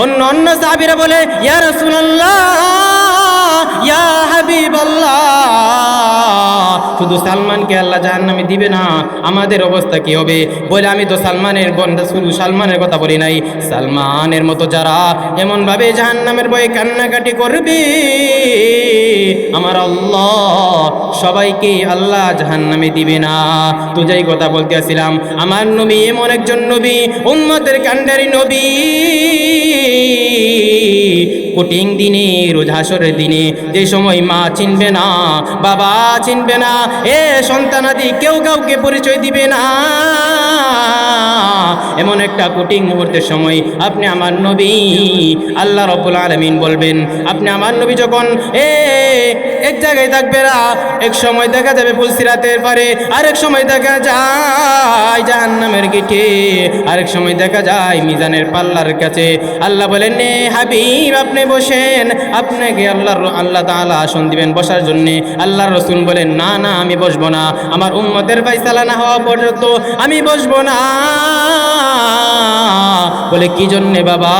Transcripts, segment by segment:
অন্য অন্য সাহাবিরা বলে ইয়া রসুল্লাহ ইয়া হাবিবাল্লাহ। শুধু সালমানকে আল্লাহ জাহান্নামে দিবে না, আমাদের অবস্থা কি হবে? বলে আমি তো সালমানের বন্ধা শুধু সালমানের কথা বলি নাই, সালমানের মতো যারা এমন ভাবে জাহান্নামের বয়ে কান্নাকাটি করবে, আমার আল্লাহ সবাইকে আল্লাহ জাহান্নামে দিবে না। তো যাই কথা বলতে আসছিলাম আমার নবী এমন একজন নবী, উম্মতের কান্ডারি নবী কঠিন দিনে রোজ দিনে, যে সময় মা চিনবে না, বাবা চিনবে না, এ সন্তানাদি কেউ কাউকে পরিচয় দিবে না। এমন একটা কঠিন মুহূর্তের সময় আপনি আমার নবী, আল্লাহ রব্বুল আলমিন বলবেন, আপনি আমার নবী যখন, এ, এক জায়গায় থাকবে না, এক সময় দেখা যাবে ফুলসিরাতের পারে, আরেক সময় দেখা যায় জাহান্নামের গেটে। আরেক সময় দেখা যায় মিজানের পাল্লার কাছে। আল্লাহ বলেন নে হাবিব, আপনি বসেন। আপনাকে আল্লাহ আল্লাহ তাআলা আসন দিবেন বসার জন্য। আল্লাহ রসুল বলেন, না না, আমি বসবো না। আমার উম্মতের ফাইসালা না হওয়া পর্যন্ত আমি বসবো না। বলে, কি জন্যে বাবা?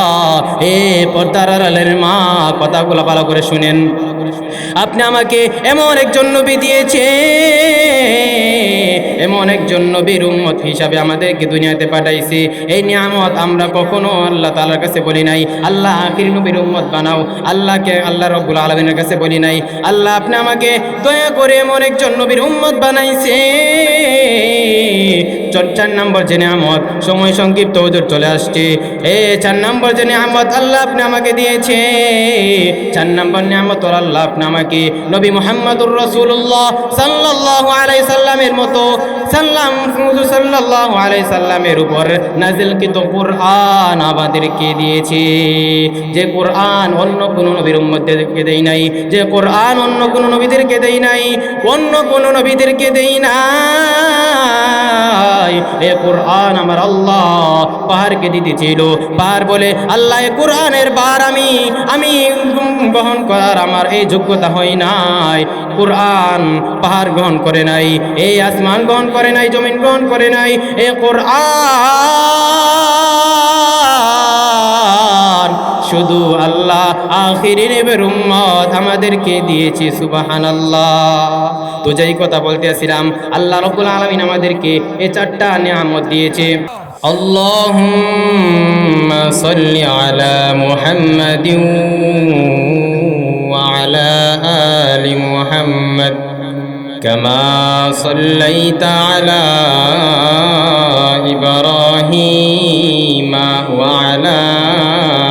এ পর্দার মা, কথাগুলো ভালো করে শুনেন। আপনি আমাকে এমন একজন নবী দিয়েছে এমন একজন নবীর উম্মত হিসাবে আমাদেরকে দুনিয়াতে পাঠাইছে। এই নিয়ামত আমরা কখনো আল্লাহ তালার কাছে বলি নাই। আল্লাহ আখির নবীর উম্মত বানাও। আল্লাহকে আল্লাহ রব্বুল আলমিনের কাছে বলি নাই। আল্লাহ আপনি আমাকে দয়া করে এমন একজন নবীর উম্মত বানাইছে চর- নম্বর যে নিয়ামত সময় সংক্ষিপ্ত ওদের চলে আসছে। এ, চার নম্বর যে নিয়ামত আল্লাহ আপনি আমাকে দিয়েছে। চার নম্বর নিয়ামত আল্লাহ আপনি আমাকে। নবী মোহাম্মদুর রসুল্লাহ সাল্লাল্লাহু আলাই সাল্লামের মতো সাল্লাম, হুজুর সাল্লাল্লাহু আলাইহি সাল্লামের উপর নাজিলকৃত কোরআন আমাদেরকে দিয়েছে। যে কোরআন অন্য কোনো নবীর উম্মতদেরকে দেই নাই, যে কোরআন অন্য কোনো নবীদেরকে দেই নাই, অন্য কোনো নবীদেরকে দেই নাই এ কোরআন আমার আল্লাহ। পাহাড়কে দিতে ছিল পাহাড় বলে, আল্লাহ, এ কোরআনের বার আমি আমি বহন করার আমার এই যোগ্যতা হয় নাই। কোরআন পাহাড় গ্রহণ করে নাই, এই আসমান গ্রহণ করে নাই, জমিন গ্রহণ করে নাই, এ কোরআন শুধু আল্লাহ আখিরি নেবের উম্মত আমাদেরকে দিয়েছে সুবাহান আল্লাহ তো যেই কথা বলতে আসছিলাম আল্লাহ রব্বুল আলমিন আমাদেরকে এ চারটা নিয়ামত দিয়েছে اللهم صل على محمد وعلى آل محمد كما صليت على إبراهيم وعلى آل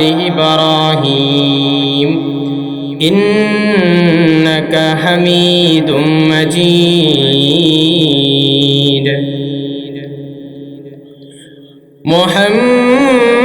آل إبراهيم. إنك حميد مجيد. محمد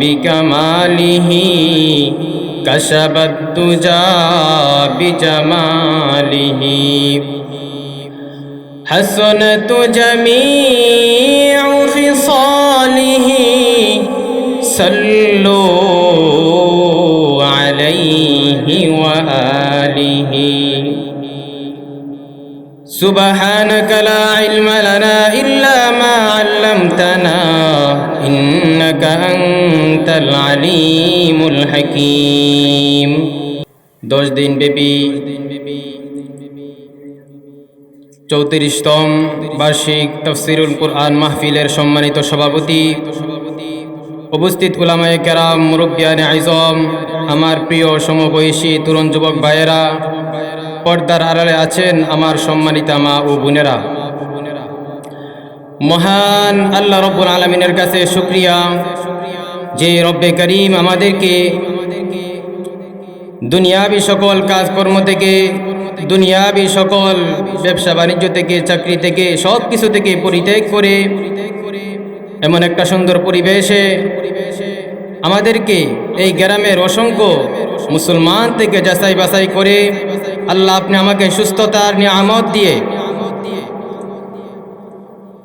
بکمالہ کشف الدجا بجمالہ حسنت جميع خصاله صلوا عليه وآله. سبحانك لا علم لنا إلا ما علمتنا إنك أنت العليم الحكيم দশ দিন ব্যাপী চৌত্রিশতম বার্ষিক তফসিরুল কুরআন মাহফিলের সম্মানিত সভাপতি উপস্থিত উলামায়ে কেরাম মুরব্বিয়ানে আইজম আমার প্রিয় সমবয়সী তরুণ যুবক ভাইয়েরা পর্দার আড়ালে আছেন আমার সম্মানিতা মা ও বোনেরা মহান আল্লাহ রব্বুল আলমিনের কাছে শুক্রিয়া যে রব্বে করিম আমাদেরকে, দুনিয়াবি সকল কাজকর্ম থেকে, দুনিয়াবি সকল ব্যবসা বাণিজ্য থেকে, চাকরি থেকে সব কিছু থেকে পরিত্যাগ করে, এমন একটা সুন্দর পরিবেশে আমাদেরকে এই গ্রামের অসংখ্য মুসলমান থেকে যাচাই বাছাই করে আল্লাহ আপনি আমাকে সুস্থতার নিয়ামত দিয়ে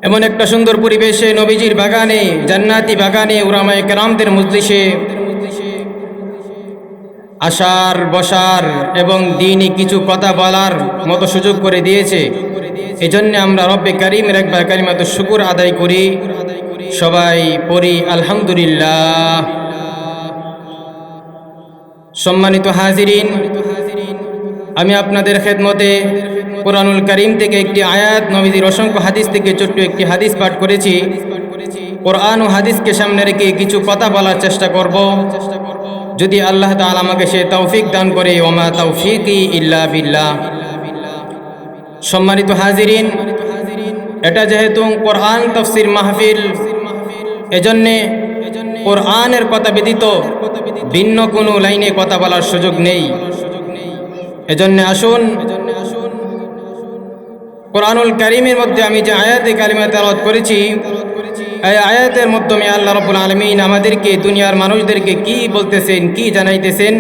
এমন একটা সুন্দর পরিবেশে নবীজির বাগানে, জান্নাতি বাগানে উরামায় কেরামদের মজলিসে আসার বসার এবং দিনই কিছু কথা বলার মতো সুযোগ করে দিয়েছে। এজন্য আমরা রব্বে কারিমের একবার কারিমাত শুকুর আদায় করি। সবাই পড়ি আলহামদুলিল্লাহ। সম্মানিত হাজিরিন, আমি আপনাদের খেদমতে কোরআনুল করিম থেকে একটি আয়াত, নবীজির অসংখ্য হাদিস থেকে ছোট্ট একটি হাদিস পাঠ করেছি। কোরআন ও হাদিসকে সামনে রেখে কিছু কথা বলার চেষ্টা করব। যদি আল্লাহ তাআলা আমাকে সে তৌফিক দান করে, ওমা তৌফিকি ইল্লা বিল্লাহ। সম্মানিত হাজিরিন, এটা যেহেতু কোরআন তফসির মাহফিল, এজন্যে কোরআনের কথা ব্যতীত ভিন্ন কোনো লাইনে কথা বলার সুযোগ নেই। এজন্য আসুন কোরআনুল করিমের মধ্যে আমি যে আয়াতে কালিমা তেলাওয়াত করেছি, এই আয়াতের মাধ্যমে আল্লাহ রব্বুল আলমিন আমাদেরকে, দুনিয়ার মানুষদেরকে কি বলতেছেন, কি জানাইতেছেন?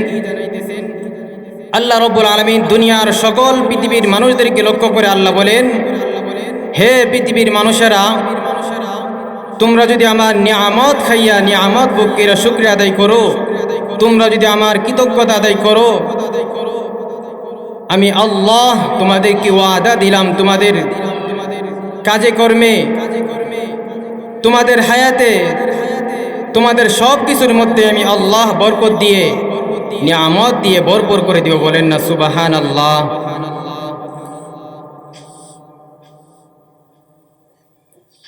আল্লাহ রব্বুল আলমিন দুনিয়ার সকল পৃথিবীর মানুষদেরকে লক্ষ্য করে আল্লাহ বলেন, হে পৃথিবীর মানুষেরা, তোমরা যদি আমার নিয়ামত খাইয়া নিয়ামত বুকেরা শুক্রিয়া আদায় করো, তোমরা যদি আমার কৃতজ্ঞতা আদায় করো আমি আল্লাহ তোমাদেরকে ওয়াদা দিলাম, তোমাদের কাজে কর্মে, তোমাদের হায়াতে, তোমাদের সব কিছুর মধ্যে আমি আল্লাহ বরকত দিয়ে, নিয়ামত দিয়ে বরপর করে দিব বলেন না সুবাহান আল্লাহ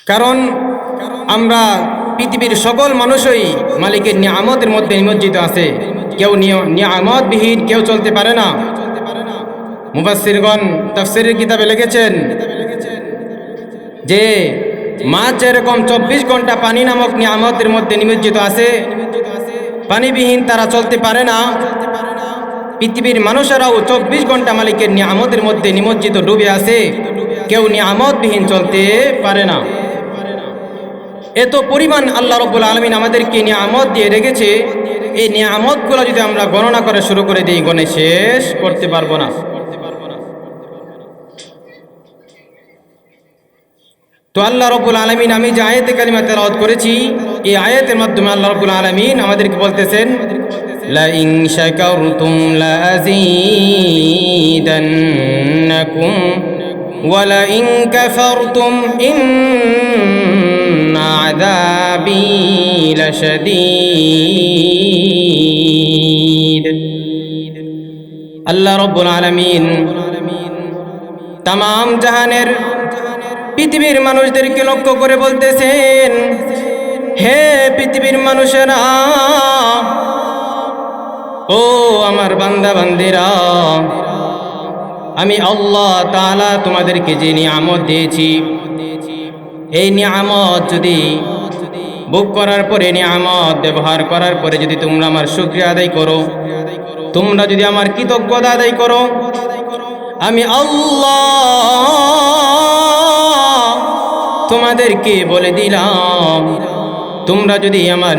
কারণ আমরা পৃথিবীর সকল মানুষই মালিকের নিয়ামতের মধ্যে নিমজ্জিত আছে। কেউ নিয়ামতবিহীন, কেউ চলতে পারে না। মুবাসিরগণ তফসিরের কিতাবে লিখেছেন যে মাছ যেরকম চব্বিশ ঘণ্টা পানি নামক নিয়ামতের মধ্যে নিমজ্জিত আছে। পানিবিহীন তারা চলতে পারে না। পৃথিবীর মানুষেরাও চব্বিশ ঘণ্টা মালিকের নিয়ামতের মধ্যে নিমজ্জিত ডুবে আছে। কেউ নিয়ামতবিহীন চলতে পারে না। এত পরিমাণ আল্লাহ রব্বুল আলমিন আমাদেরকে নিয়ামত দিয়ে রেখেছে। এই নিয়ামতগুলো যদি আমরা গণনা করে শুরু করে দিই গণে শেষ করতে পারব না। তো আল্লাহ রব্বুল আলমিন আমি যে আয়াতে কালিমা তেলাওয়াত করেছি এই আয়াতের মাধ্যমে আল্লাহ রব্বুল আলমিন আমাদেরকে বলতেছেন لئن شكرتم لأزيدنكم ولئن كفرتم إن عذابي لشديد আল্লাহ রব্বুল আলমিন তাম জাহানের পৃথিবীর মানুষদেরকে লক্ষ্য করে বলতেছেন, হে পৃথিবীর মানুষেরা, ও আমার বান্দা বান্দিরা আমি আল্লাহ তালা তোমাদেরকে যে নিয়ামত দিয়েছি, এই নিয়ামত যদি বুক করার পরে, নিয়ামত ব্যবহার করার পরে যদি তোমরা আমার শুক্রিয়া আদায় করো, তোমরা যদি আমার কৃতজ্ঞতা আদায় করো, আমি আল্লাহ তোমাদেরকে বলে দিলাম, তোমরা যদি আমার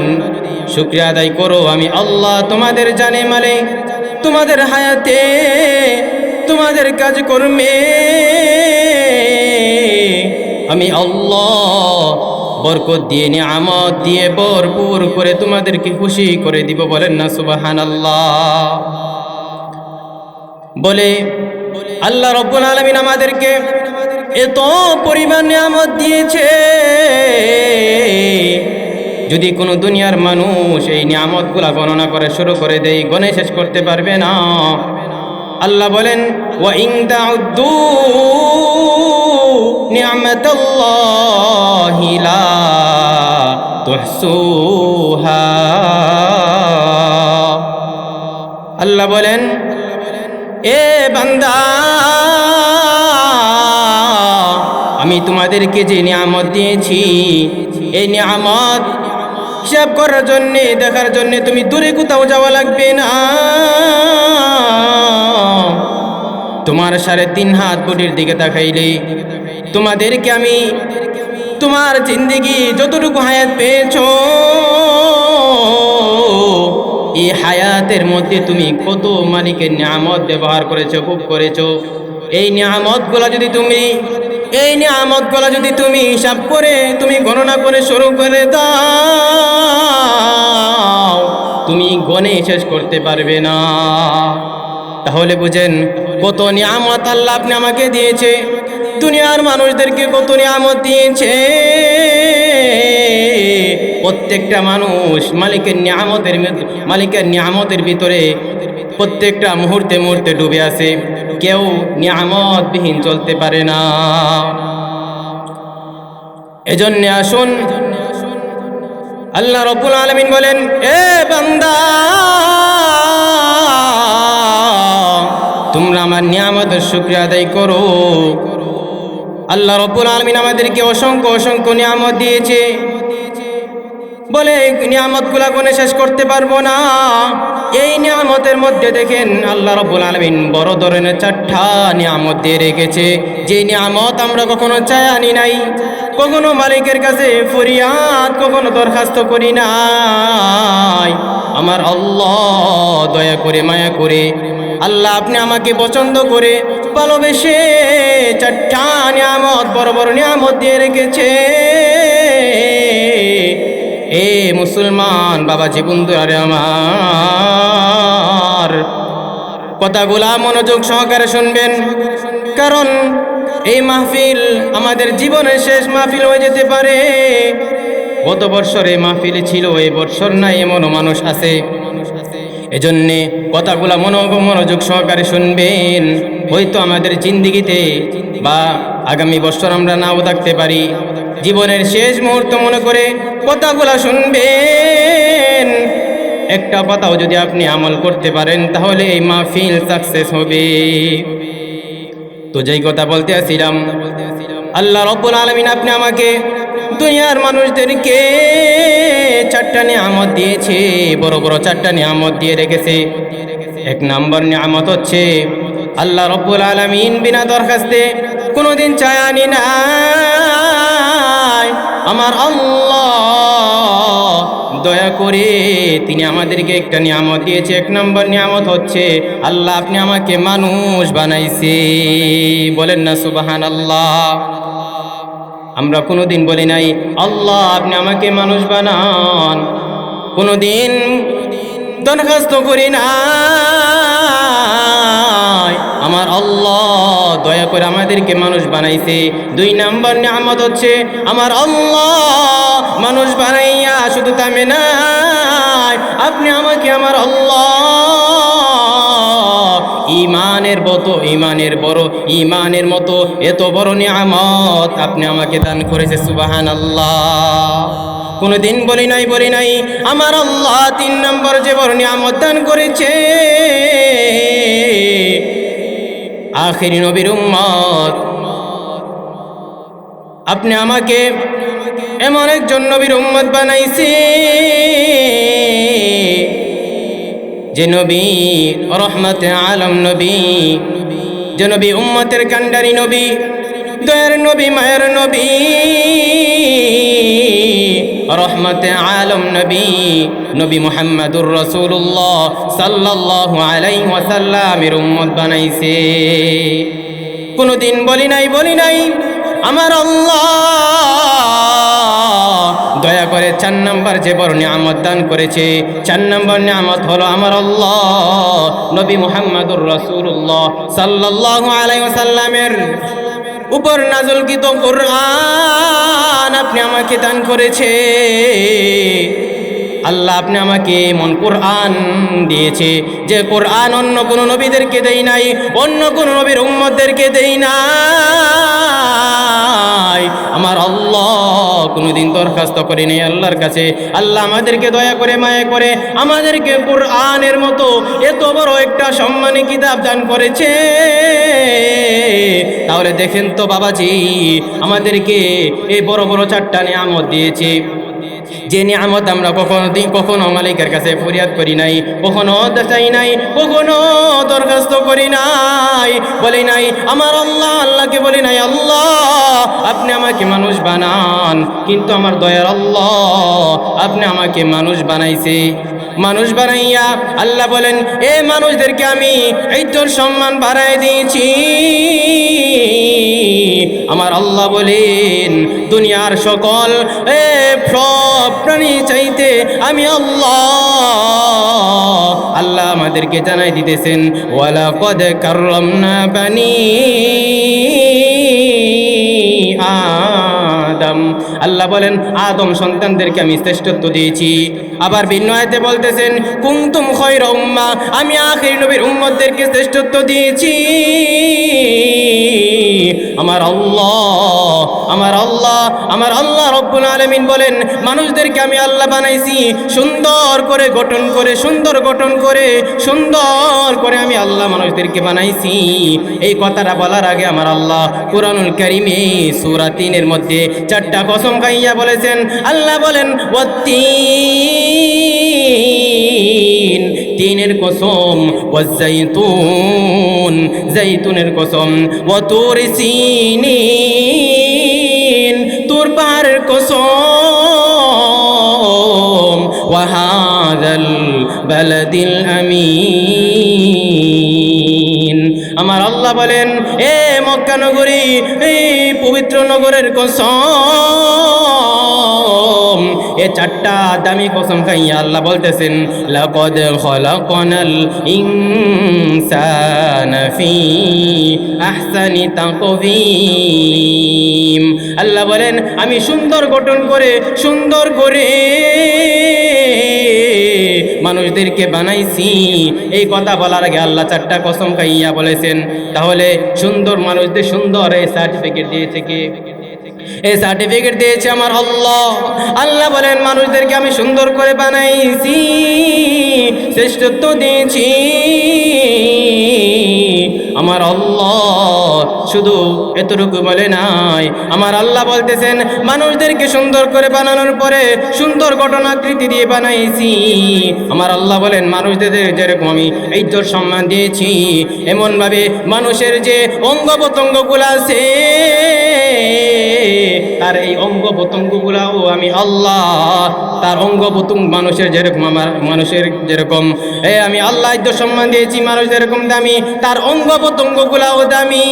শুক্রিয়া আদায় করো, আমি আল্লাহ তোমাদের জানে মানে তোমাদের হায়াতে তোমাদের কাজ কর্মে আমি আল্লাহ বরকত দিয়ে নি নিয়ামত দিয়ে ভরপুর করে তোমাদেরকে খুশি করে দিব বলেন না সুবাহান আল্লাহ বলে, আল্লাহ রব্বুল আলমিন আমাদেরকে এত পরিমাণ নিয়ামত দিয়েছে। যদি কোনো দুনিয়ার মানুষ এই নিয়ামতগুলা গণনা করে, শুরু করে দেই, গণে শেষ করতে পারবে না। আল্লাহ বলেন আল্লাহ বলেন, এ বান্দা আমি তোমাদেরকে যে নিয়ামত দিয়েছি, এই নিয়ামত হিসাব করার জন্যে, দেখার জন্যে তুমি দূরে কোথাও যাওয়া লাগবে না। তোমার সাড়ে তিন হাত বডির দিকে তাকাইলে তোমাদেরকে আমি তোমার জিন্দগি যতটুকু হায়াত পেয়েছ, এই হায়াতের মধ্যে তুমি কত মালিকের নিয়ামত ব্যবহার করেছ, খুব করেছ। এই নিয়ামতগুলো যদি তুমি এই নিয়ামতগুলো যদি তুমি হিসাব করে, তুমি গণনা করে, শুরু করে দাও, তুমি গণে শেষ করতে পারবে না। তাহলে বুঝেন কত নিয়ামত আল্লাহ আপনি আমাকে দিয়েছে। দুনিয়ার মানুষদেরকে কত নিয়ামত দিয়েছে। প্রত্যেকটা মানুষ মালিকের নিয়ামতের মালিকের নিয়ামতের ভিতরে প্রত্যেকটা মুহূর্তে মুহূর্তে ডুবে আছে। কেউ নিয়ামতবিহীন চলতে পারে না। এজন্য আসুন। আল্লাহ রব্বুল আলমিন বলেন, এ বান্দা, তোমরা আমার নিয়ামতের শুক্রিয়া আদায় করো। আল্লাহ রব্বুল আলমিন আমাদেরকে অসংখ্য অসংখ্য নিয়ামত দিয়েছে। বলে এই নিয়ামতগুলা গুনে শেষ করতে পারব না। এই নিয়ামতের মধ্যে দেখেন আল্লাহ রব্বুল আলমিন বড় ধরনের চারটা নিয়ামত দিয়ে রেখেছে। যে নিয়ামত আমরা কখনো চাই আনি নাই, কখনো মালিকের কাছে ফরিয়াদ, কখনো দরখাস্ত করি নাই। আমার আল্লাহ দয়া করে, মায়া করে, আল্লাহ আপনি আমাকে পছন্দ করে ভালোবেসে চারটা নিয়ামত, বড় বড় নিয়ামত দিয়ে রেখেছে। এ মুসলমান, বাবা জীবন আরে আমার। কথাগুলা মনোযোগ সহকারে শুনবেন। কারণ এই মাহফিল আমাদের জীবনের শেষ মাহফিল হয়ে যেতে পারে। গত বৎসর এই মাহফিল ছিল, এই বৎসর নাই এমনও মানুষ আছে। এজন্যে কথাগুলা মনো মনোযোগ সহকারে শুনবেন। হয়তো আমাদের জিন্দিগিতে বা আগামী বছর আমরা নাও থাকতে পারি। জীবনের শেষ মুহূর্ত মনে করে কথাগুলো শুনবেন। একটা কথাও যদি আপনি আমল করতে পারেন, তাহলে এই মাহফিল সাকসেস হবে। তো যেই কথা বলতে আসছিলাম আল্লাহ রব্বুল আলমিন আপনি আমাকে দুনিয়ার মানুষদেরকে চারটা নিয়ামত দিয়েছে, বড় বড় চারটা নিয়ামত দিয়ে রেখেছে। এক নম্বর নিয়ামত হচ্ছে, আল্লাহ রব্বুল আলমিন বিনা দরখাস্তে কোনোদিন চায়ানি নাই। আমার আল্লাহ, দয়া করে তিনি আমাদেরকে একটা নিয়ামত দিয়েছে। এক নম্বর নিয়ামত হচ্ছে, আল্লাহ আপনি আমাকে মানুষ বানাইছে। বলেন না সুবাহান আল্লাহ আমরা কোনোদিন বলি নাই, আল্লাহ আপনি আমাকে মানুষ বানান। কোনোদিন দরখাস্ত করি না আমার আল্লাহ দয়া করে আমাদেরকে মানুষ বানাইছে। দুই নাম্বার নিয়ামত হচ্ছে, আমার আল্লাহ মানুষ বানাইয়া শুধু তামে নাই। আপনি আমাকে আমার আল্লাহ ইমানের মতো, ইমানের বড়, ইমানের মতো এত বড় নিয়ামত আপনি আমাকে দান করেছে সুবাহান আল্লাহ কোনোদিন বলি নাই বলি নাই, আমার আল্লাহ তিন নম্বর যে বড় নিয়ামত দান করেছে আখিরি নবীর উম্মত। আপনি আমাকে এমন একজন নবীর উম্মত বানাইছে, যে নবী, রহমতে আলম নবী, যে নবী উম্মতের কান্ডারি নবী, দয়ার নবী, মায়ের নবী। রহমতে আলম নবী নবী মুহাম্মদুর রসুল্লাহ সাল্লাহ আলাই ওয়াসাল্লামের উম্মত বানাইছে। কোনোদিন বলি নাই বলি নাই, আমার আল্লাহ দয়া করে চার নম্বর যে বড় নিয়ামত দান করেছে, চার নম্বর নিয়ামত হলো আমার আল্লাহ নবী মুহাম্মদুর রসুল্লাহ সাল্লাহ আলাই ওয়াসাল্লামের উপর নাজলকৃত কোরআন আপনি আমাকে দান করেছে। আল্লাহ আপনি আমাকে এমন কোরআন দিয়েছে যে কোরআন অন্য কোনো নবীদেরকে দেই নাই, অন্য কোনো নবীর উম্মতদেরকে দেই নাই। আমার আল্লাহ কোনোদিন দরখাস্ত করি নেই আল্লাহর কাছে। আল্লাহ আমাদেরকে দয়া করে, মায়া করে আমাদেরকে কোরআনের মতো এত বড় একটা সম্মানী কিতাব দান করেছে। তাহলে দেখেন তো বাবাজি, আমাদেরকে এই বড় বড় চারটা নিয়ামত দিয়েছে। যে নিয়ামত আমরা কখনো দিন কখনো মালিকের কাছে ফরিয়াদ করি নাই, কখনো চাই নাই, কখনো দরখাস্ত করি নাই, বলি নাই, আমার আল্লাহ, আল্লাহকে বলি নাই, আল্লাহ, আপনি আমাকে মানুষ বানান, কিন্তু আমার দয়ার আল্লাহ, আপনি আমাকে মানুষ বানাইছে। মানুষ বানাইয়া আল্লাহ বলেন, এ মানুষদেরকে আমি এই তোর সম্মান বাড়াই দিয়েছি। আমার আল্লাহ বলেন, দুনিয়ার সকল, এ সব প্রাণী চাইতে আমি আল্লাহ। আল্লাহ আমাদেরকে জানাই দিতেছেন ওয়ালা কদ না বানি আদম। আল্লাহ বলেন, আদম সন্তানদেরকে আমি শ্রেষ্ঠত্ব দিয়েছি। আবার ভিন্ন আয়তে বলতেছেন কুমতুম খৈর উম্মা, আমি আখির নবীর উম্মতদেরকে শ্রেষ্ঠত্ব দিয়েছি। আমার আল্লাহ আমার আল্লাহ আমার আল্লাহ রব্বুল আলমিন বলেন, মানুষদেরকে আমি আল্লাহ বানাইছি, সুন্দর করে গঠন করে, সুন্দর গঠন করে, সুন্দর করে আমি আল্লাহ মানুষদেরকে বানাইছি। এই কথাটা বলার আগে আমার আল্লাহ কোরআনুল করিমে সুরা তিনের মধ্যে চারটা কসম খাইয়া বলেছেন, আল্লাহ বলেন, ওয়াত্তিন, তিনের কসম ওয়াজাইতুন জাইতুনের কসম, ওয়াতুর সিনিন, তোর পাহাড়ের কসম ওয়াহাদাল বালাদিল আমিন। আমার আল্লাহ বলেন, এ মক্কা নগরী, এই পবিত্র নগরের কসম এ চারটা দামি কসম খাইয়া আল্লাহ বলতেছেন, লাকদ খলাকনাল ইনসানা ফি আহসানি তাকবীম আল্লাহ বলেন, আমি সুন্দর গঠন করে, সুন্দর করে মানুষদেরকে বানাইছি। এই কথা বলার আগে আল্লাহ চারটা কসম খাইয়া বলেছেন। তাহলে সুন্দর মানুষদের সুন্দর এই সার্টিফিকেট দিয়েছে কে? এই সার্টিফিকেট দিয়েছে আমার আল্লাহ। আল্লাহ বলেন মানুষদেরকে আমি সুন্দর করে বানাইছি শ্রেষ্ঠত্ব দিয়েছি। আমার আল্লাহ শুধু এতটুকু বলে নাই। আমার আল্লাহ বলতেছেন, মানুষদেরকে সুন্দর করে বানানোর পরে সুন্দর ঘটনাকৃতি দিয়ে বানাইছি। আমার আল্লাহ বলেন মানুষদের যেরকম আমি ইজ্জত সম্মান দিয়েছি, এমনভাবে মানুষের যে অঙ্গ প্রত্যঙ্গগুলো আছে, তার এই অঙ্গ প্রত্যঙ্গগুলাও আমি আল্লাহ, তার অঙ্গ প্রত্যঙ্গ মানুষের যেরকম আমার, মানুষের যেরকম, এ আমি আল্লাহ সম্মান দিয়েছি, মানুষ যেরকম দামি, তার অঙ্গ প্রত্যঙ্গগুলাও দামি।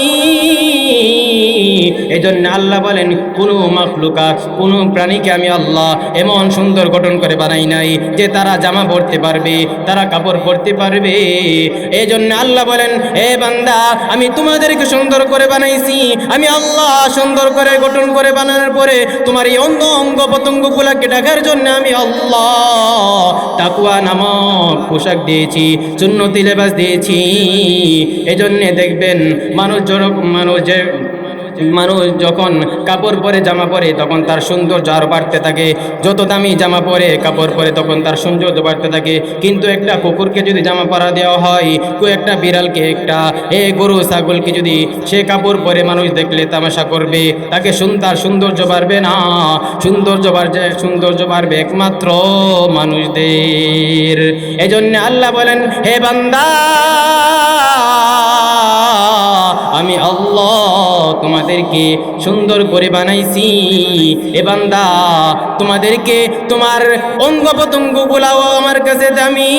এই জন্য আল্লাহ বলেন, কোনো মাখলুকা, কোনো প্রাণীকে আমি আল্লাহ এমন সুন্দর গঠন করে বানাই নাই যে তারা জামা পরতে পারবে, তারা কাপড় পরতে পারবে। এই জন্য আল্লাহ বলেন, এ বান্দা, আমি তোমাদেরকে সুন্দর করে বানাইছি। আমি আল্লাহ সুন্দর করে গঠন করে বানানোর পরে তোমার এই অঙ্গ অঙ্গ প্রত্যঙ্গগুলাকে ডাকার জন্য আমি আল্লাহ তাকুয়া নামক পোশাক দিয়েছি, চুন্নতি লেবাস দিয়েছি। এজন্যে দেখবেন মানুষ যেরকম মানুষ যে মানুষ যখন কাপড় পরে জামা পরে, তখন তার সৌন্দর্য আরও বাড়তে থাকে। যত দামি জামা পরে, কাপড় পরে, তখন তার সৌন্দর্য বাড়তে থাকে। কিন্তু একটা কুকুরকে যদি জামা পরা দেওয়া হয় কেউ একটা বিড়ালকে, একটা এ গরু, ছাগলকে যদি সে কাপড় পরে মানুষ দেখলে তামাশা করবে, তাকে তার সৌন্দর্য বাড়বে না। সৌন্দর্য বাড়বে সৌন্দর্য বাড়বে একমাত্র মানুষদের। এই এজন্য আল্লাহ বলেন, হে বান্দা, আমি আল্লাহ তোমাদেরকে সুন্দর করে বানাইছি। এ বান্দা, তোমাদেরকে তোমার অঙ্গ প্রত্যঙ্গগুলাও আমার কাছে দামি।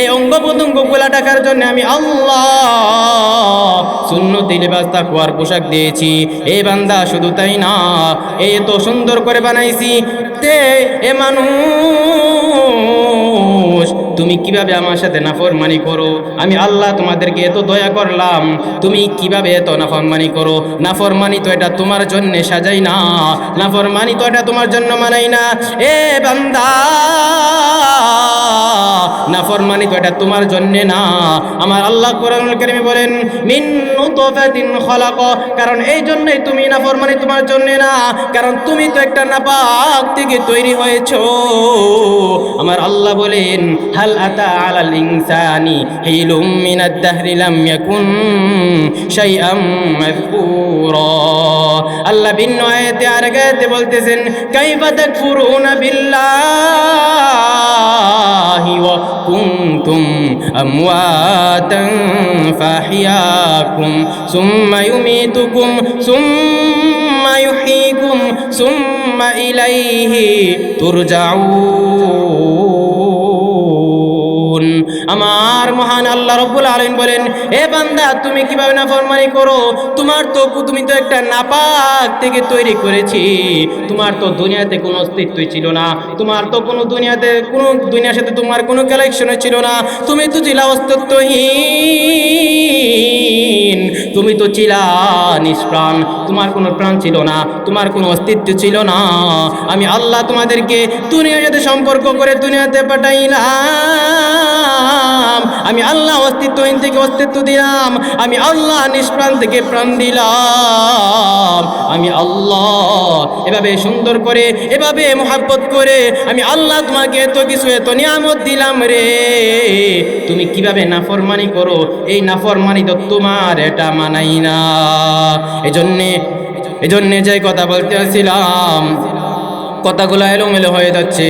এই অঙ্গ প্রত্যঙ্গগুলা টাকার জন্য আমি আল্লাহ সুন্নতি লিবাস তাকুয়ার পোশাক দিয়েছি। এ বান্দা, শুধু তাই না, এ তো সুন্দর করে বানাইছি। তে, এ মানুষ তুমি কীভাবে আমার সাথে নাফরমানি করো? আমি আল্লাহ তোমাদেরকে এত দয়া করলাম। তুমি কীভাবে এত নাফরমানি করো? নাফরমানি তো এটা তোমার জন্য সাজাই না। নাফরমানি তো এটা তোমার জন্য মানাই না। এ বান্দা! নাফরমানি তো এটা তোমার জন্য না। আমার আল্লাহ কোরআনুল কারীমে বলেন, মিন নুতফাতিন খালাক। কারণ এই জন্যই তুমি নাফরমানি তোমার জন্য না। কারণ তুমি তো একটা নাপাক থেকে তৈরি হয়েছো। আমার আল্লাহ বলেন, হাল আতা আলাল ইনসানি হিলুম মিনাদ দাহরি লাম ইয়াকুন শাইআম মাযকুরা আল্লাহ ভিন্ন আয়াতে আর আয়াতে বলতেছেন কাইফা তাকফুরুনা বিল্লাহি ওয়া কুনতুম আমওয়াতান ফাহিয়াকুম সুম্মা ইউমিতুকুম সুম্মা ইউহয়িকুম সুম্মা ইলাইহি তুরজাউন আমার মহান আল্লাহ রব্বুল আলম বলেন এ বান্দা তুমি কীভাবে নাফরমানি করো? তোমার তো তুমি তো একটা নাপাক থেকে তৈরি করেছি। তোমার তো দুনিয়াতে কোনো অস্তিত্বই ছিল না। তোমার তো কোনো দুনিয়াতে কোনো দুনিয়ার সাথে তোমার কোনো কালেকশনে ছিল না। তুমি তো ছিল অস্তিত্বহীন। তুমি তো ছিলা নিষ্প্রাণ। তোমার কোনো প্রাণ ছিল না। তোমার কোনো অস্তিত্ব ছিল না। আমি আল্লাহ তোমাদেরকে দুনিয়ার সাথে সম্পর্ক করে দুনিয়াতে পাঠাইলাম। আমি আল্লাহ অস্তিত্বহীন থেকে অস্তিত্ব দিলাম। আমি আল্লাহ নিষ্প্রাণ থেকে প্রাণ দিলাম। আমি আল্লাহ, এভাবে সুন্দর করে, এভাবে মোহাব্বত করে, আমি আল্লাহ তোমাকে এত কিছু, এত নিয়ামত দিলাম রে। তুমি কীভাবে নাফরমানি করো? এই নাফরমানি তো তোমার, এটা মানাই না। এজন্যে এজন্যে যে কথা বলতে আসছিলাম কথাগুলো এলোমেলো হয়ে যাচ্ছে।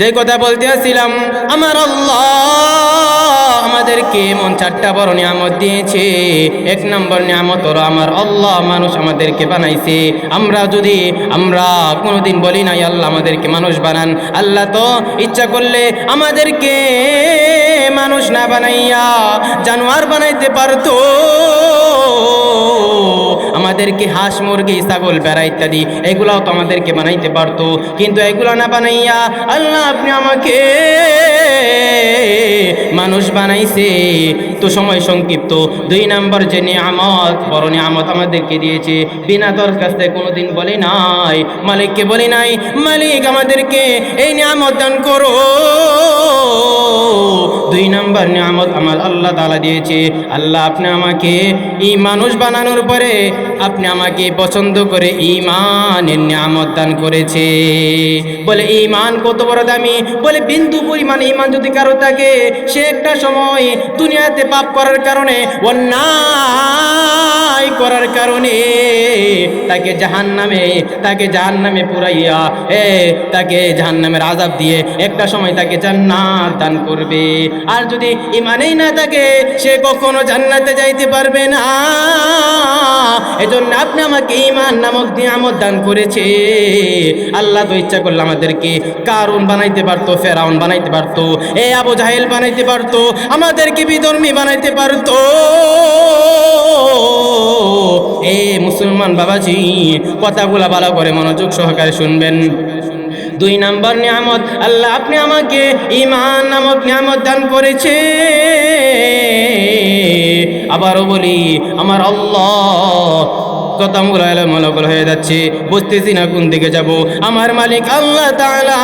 যে কথা বলতে আসছিলাম আমার আল্লাহ আমাদেরকে এমন চারটা বড় নিয়ামত দিয়েছে। এক নম্বর নিয়ামত হলো, আমার আল্লাহ মানুষ আমাদেরকে বানাইছে। আমরা যদি, আমরা কোনোদিন বলি নাই, আল্লাহ আমাদেরকে মানুষ বানান। আল্লাহ তো ইচ্ছা করলে আমাদেরকে মানুষ না বানাইয়া জানোয়ার বানাইতে পারতো। আমাদেরকে হাঁস, মুরগি, ছাগল বেড়া ইত্যাদি এগুলাও তো আমাদেরকে বানাইতে পারতো। কিন্তু এগুলো না বানাইয়া আল্লাহ আপনি আমাকে মানুষ বানাইছে। তো সময় সংক্ষিপ্ত। দুই নাম্বার যে নিয়ামত, বড় নিয়ামত আমাদেরকে দিয়েছে। বিনা দরখাস্তে কোনোদিন বলে নাই। মালিককে বলে নাই, মালিক আমাদেরকে এই নিয়ামত দান করো। দুই নাম্বার নিয়ামত আমার আল্লাহ তালা দিয়েছে। আল্লাহ আপনি আমাকে এই মানুষ বানানোর পরে আপনি আমাকে পছন্দ করে ইমানের নিয়ামত দান করেছে। বলে ইমান কত বড় দামি? বলে বিন্দু পরিমাণ ইমান যদি কারও থাকে, সে একটা সময় দুনিয়াতে পাপ করার কারণে, অন্যায় করার কারণে তাকে জাহান নামে তাকে জাহান নামে পুরাইয়া, এ, তাকে জাহান নামের আজাব দিয়ে একটা সময় তাকে জান্নাত দান করবে। আর যদি ইমানেই না থাকে, সে কখনো জান্নাতে যাইতে পারবে না। এজন্য আপনি আমাকে ইমান নামক নিয়ামত দান করেছে। আল্লাহ তো ইচ্ছা করলে আমাদেরকে কারুন বানাইতে পারতো, ফেরাউন বানাইতে পারতো, এ আবু জাহেল বানাইতে পারতো, আমাদেরকে বিধর্মী বানাইতে পারতো। এ মুসলমান বাবাজি, কথাগুলা ভালো করে মনোযোগ সহকারে শুনবেন। দুই নাম্বার নিয়ামত, আল্লাহ আপনি আমাকে ইমান নামক নিয়ামত দান করেছে। আবারও বলি, আমার আল্লাহ কথাগুলো এলোমেলো হয়ে যাচ্ছে। বুঝতেছি না কোন দিকে যাব। আমার মালিক আল্লাহ তাআলা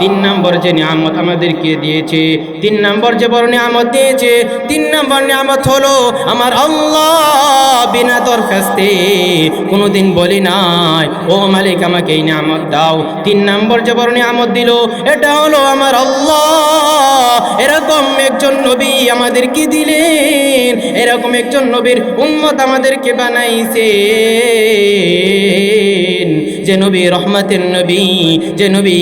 তিন নম্বর যে নিয়ামত আমাদেরকে দিয়েছে, তিন নম্বর যে বড় নিয়ামত দিয়েছে, তিন নম্বর নিয়ামত হলো আমার আল্লাহ বিনা দরখাস্তে কোনোদিন বলি নাই, ও মালিক, আমাকে এই নিয়ামত দাও। তিন নম্বর যে বড় নিয়ামত দিল, এটা হলো আমার আল্লাহ। এরকম একজন নবী আমাদেরকে দিলেন। এরকম একজন নবীর উম্মত আমাদেরকে বানাইছে যে নবী রহমতের নবী, যে নবী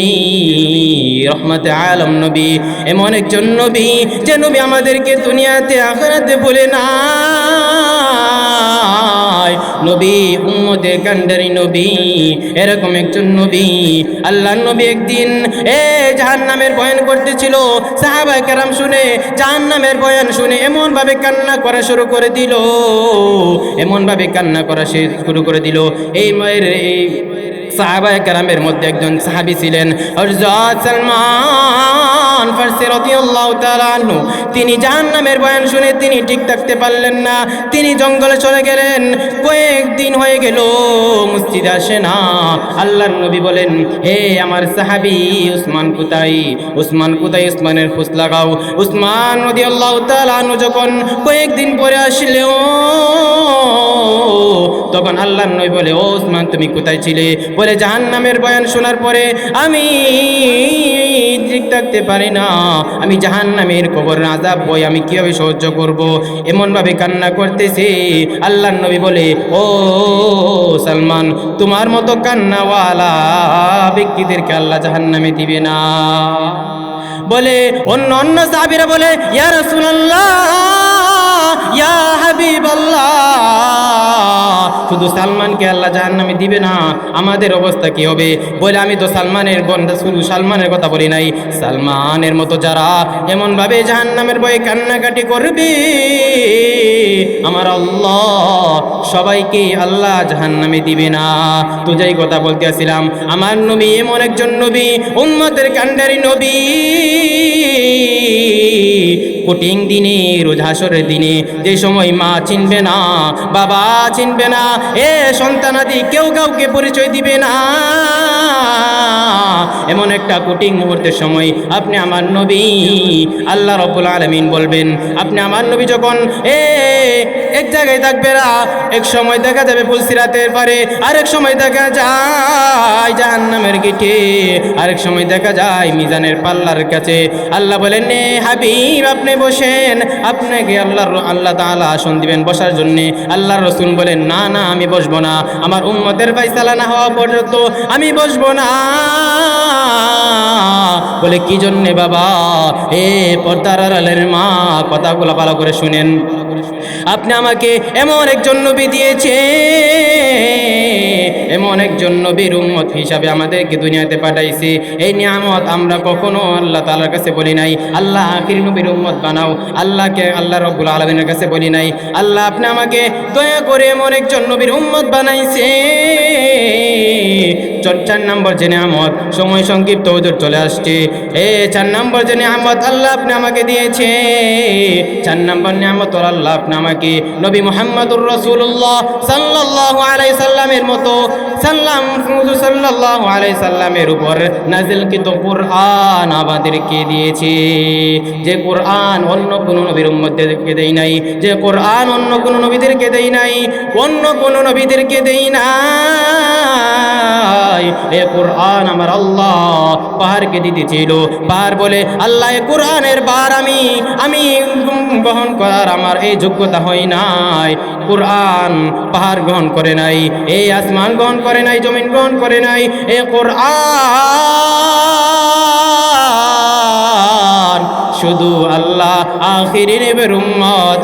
রহমতে আলম নবী, এমন একজন নবী যে নবী আমাদেরকে দুনিয়াতে, আখরাতে বলে না। নবী, উম্মতে কান্ডারি নবী, এরকম একজন নবী। আল্লাহ নবী একদিন, এ জাহান নামের বয়ান করতেছিল। সাহাবা কেরাম শুনে জাহান নামের বয়ান শুনে এমনভাবে কান্না করা শুরু করে দিল। এমনভাবে কান্না করা শুরু করে দিল। এই মায়ের এই সাহাবায়ে কেরামের মধ্যে একজন সাহাবী ছিলেন সালমান তিনি জাহান্নামের বয়ান শুনে তিনি ঠিক থাকতে পারলেন না, তিনি জঙ্গলে চলে গেলেন। কয়েকদিন হয়ে গেল, মসজিদে আসে না। আল্লাহর নবী বলেন, হে আমার সাহাবি, উসমান কোথায়? উসমান কোথায়? উসমানের ফুস লাগাও। উসমান রাদিয়াল্লাহু তাআলা আনহু যখন কয়েকদিন পরে আসলেও, তখন আল্লাহর নবী বলে, ও উসমান, তুমি কোথায় ছিলে? বলে জাহান্নামের বয়ান শোনার পরে আমি ঠিক থাকতে পারি না। আমি জাহান্নামের কবর আজাব বই আমি কীভাবে সহ্য করব? এমনভাবে কান্না করতেছি। আল্লাহ নবী বলে, ও সালমান, তোমার মতো কান্নাওয়ালা ব্যক্তিদেরকে আল্লাহ জাহান্নামে দিবে না। বলে, অন্য অন্য সাহাবীরা বলে ইয়ার রাসূলুল্লাহ ইয়া হাবিবাল্লাহ। শুধু সালমানকে আল্লাহ জাহান্নামে দিবে না, আমাদের অবস্থা কি হবে? বলে আমি তো সালমানের বন্ধা শুধু সালমানের কথা বলি নাই। সালমানের মতো যারা এমনভাবে জাহান্নামের বয়ে কান্নাকাটি করবে, আমার আল্লাহ সবাইকে আল্লাহ জাহান্নামে দিবে না। তো যাই কথা বলতে আসছিলাম আমার নবী এমন একজন নবী, উম্মতের কান্ডারি নবী। কঠিন দিনে রোজ হাসরের দিনে, যে সময় মা চিনবে না, বাবা চিনবে না, এ সন্তানাদি কেউ কাউকে পরিচয় দিবে না। এমন একটা কঠিন মুহূর্তের সময় আপনি আমার নবী, আল্লাহ রব্বুল আলমিন বলবেন, আপনি আমার নবী যখন, এ, এক জায়গায় থাকবে না এক সময় দেখা যাবে ফুলসিরাতের পারে, আরেক সময় দেখা যায় জাহান্নামের গিটে, আরেক সময় দেখা যায় মিজানের পাল্লার কাছে। আল্লাহ বলেন, নে হাবিব, আপনি বসেন। আপনাকে আল্লাহর আল্লাহ তাআলা আসন দিবেন বসার জন্যে। আল্লাহর রসুল বলেন, না না, আমি বসবো না। আমার উম্মতের ফাইসালা না হওয়া পর্যন্ত আমি বসবো না। বলে, কি জন্যে বাবা? এ পর্দার আড়ালের মা, কথাগুলো ভালো করে শুনেন। আপনি আমাকে এমন একজন নবী দিয়েছে এমন একজন নবীর উম্মত হিসাবে আমাদেরকে দুনিয়াতে পাঠাইছে। এই নিয়ামত আমরা কখনো আল্লাহ তাআলার কাছে বলি নাই। আল্লাহ আখির নবীর উম্মত বানাও। আল্লাহকে আল্লাহ রব্বুল আলমিনের কাছে বলি নাই। আল্লাহ আপনি আমাকে দয়া করে এমন একজন নবীর উম্মত বানাইছে। চর- নম্বর যে নিয়ামত, সময় সংক্ষিপ্ত ওদের চলে আসছে। এ চার নম্বর যে নিয়ামত আল্লাহ আপনি আমাকে দিয়েছে। চার নম্বর নিয়ামত আল্লাহ আপনি আমাকে নবী মোহাম্মদুর রসুল্লাহ সাল্লাহ আলাই সাল্লামের মতো সাল্লাম সাল্লাহ আলাই সাল্লামের উপর নাজিল কিত কোরআন আমাদেরকে দিয়েছে। যে কোরআন অন্য কোনো নবীর মধ্যে দেই নাই, যে কোরআন অন্য কোনো নবীদেরকে দেই নাই, অন্য কোনো নবীদেরকে দেই নাই। এ কোরআন আমার আল্লাহ পাহাড়কে দিতে ছিল পাহাড় বলে, আল্লাহ, এ কোরআনের বার আমি আমি গ্রহণ করার আমার এই যোগ্যতা হয় নাই। কোরআন পাহাড় গ্রহণ করে নাই। এই আসমান গ্রহণ করে নাই, জমিন গ্রহণ করে নাই। এ কোরআন শুধু আল্লাহ আখির এবার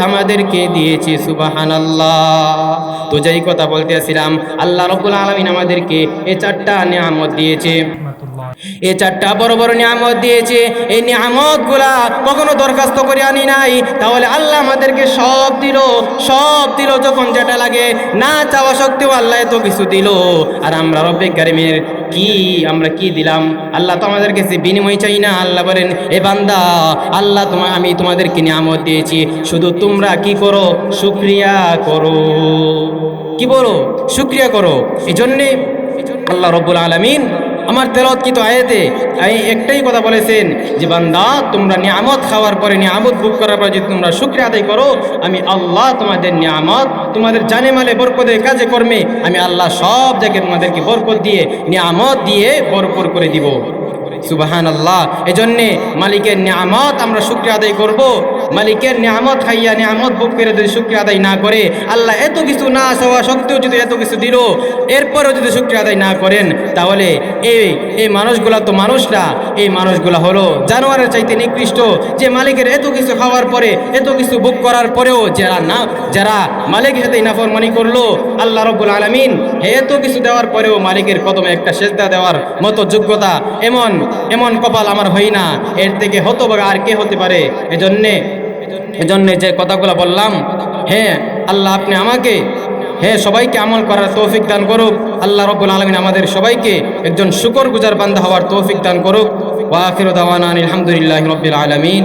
আমাদেরকে দিয়েছে সুবাহান আল্লাহ তো যেই কথা বলতে আসছিলাম আল্লাহ রকুল আলমিন আমাদেরকে এ চারটা নিয়ামত দিয়েছে। এই চারটা বড় বড় নিয়ামত দিয়েছে। এই নিয়ামতগুলা কখনো দরখাস্ত করে আনি নাই। তাহলে আল্লাহ আমাদেরকে সব দিল সব দিল যখন যেটা লাগে। না চাওয়া সত্ত্বেও আল্লাহ এত কিছু দিল। আর আমরা রব্বে কারিমের কি, আমরা কি দিলাম? আল্লাহ তো আমাদের কাছে বিনিময় চাই না। আল্লাহ বলেন, এ বান্দা, আল্লাহ তোমার আমি তোমাদেরকে নিয়ামত দিয়েছি। শুধু তোমরা কি করো? শুক্রিয়া করো। কি বলো? শুক্রিয়া করো। এই জন্যে আল্লাহ রব্বুল আলমিন আমার তেলত কিন্তু আয়াতে? এই একটাই কথা বলেছেন যে, বান্দা, তোমরা নিয়ামত খাওয়ার পরে, নিয়ামত ভোগ করার পরে যদি তোমরা শুক্রিয়া আদায় করো, আমি আল্লাহ তোমাদের নিয়ামত, তোমাদের জানে মালে বরকতের কাজে কর্মে, আমি আল্লাহ সব জায়গায় তোমাদেরকে বরকত দিয়ে, নিয়ামত দিয়ে বরকর করে দিব। সুবাহান আল্লাহ এজন্যে মালিকের নিয়ামত আমরা শুক্রিয়া আদায় করব। মালিকের নিয়ামত খাইয়া নিয়ামত বুক করে যদি শুক্রিয়া আদায় না করে, আল্লাহ এত কিছু না চাওয়া সত্ত্বেও যদি এত কিছু দিল, এরপরেও যদি শুক্রিয়া আদায় না করেন, তাহলে এই এই মানুষগুলা তো মানুষ না এই মানুষগুলা হলো জানোয়ারের চাইতে নিকৃষ্ট। যে মালিকের এত কিছু খাওয়ার পরে, এত কিছু বুক করার পরেও যারা না, যারা মালিকের সাথে নাফরমানি করল, আল্লাহ রব্বুল আলমিন এত কিছু দেওয়ার পরেও মালিকের কদমে একটা সেজদা দেওয়ার মতো যোগ্যতা এমন এমন কপাল আমার হই না। এর থেকে হতভাগা আর কে হতে পারে? এজন্যে এজন্যে যে কথাগুলো বললাম হ্যাঁ আল্লাহ আপনি আমাকে হ্যাঁ সবাইকে আমল করার তৌফিক দান করুক। আল্লাহ রব্বুল আলমিন আমাদের সবাইকে একজন শুকর গুজার বান্ধা হওয়ার তৌফিক দান করুক। ওয়াখির দাওয়ান আলহামদুলিল্লাহ রবিল আলমিন।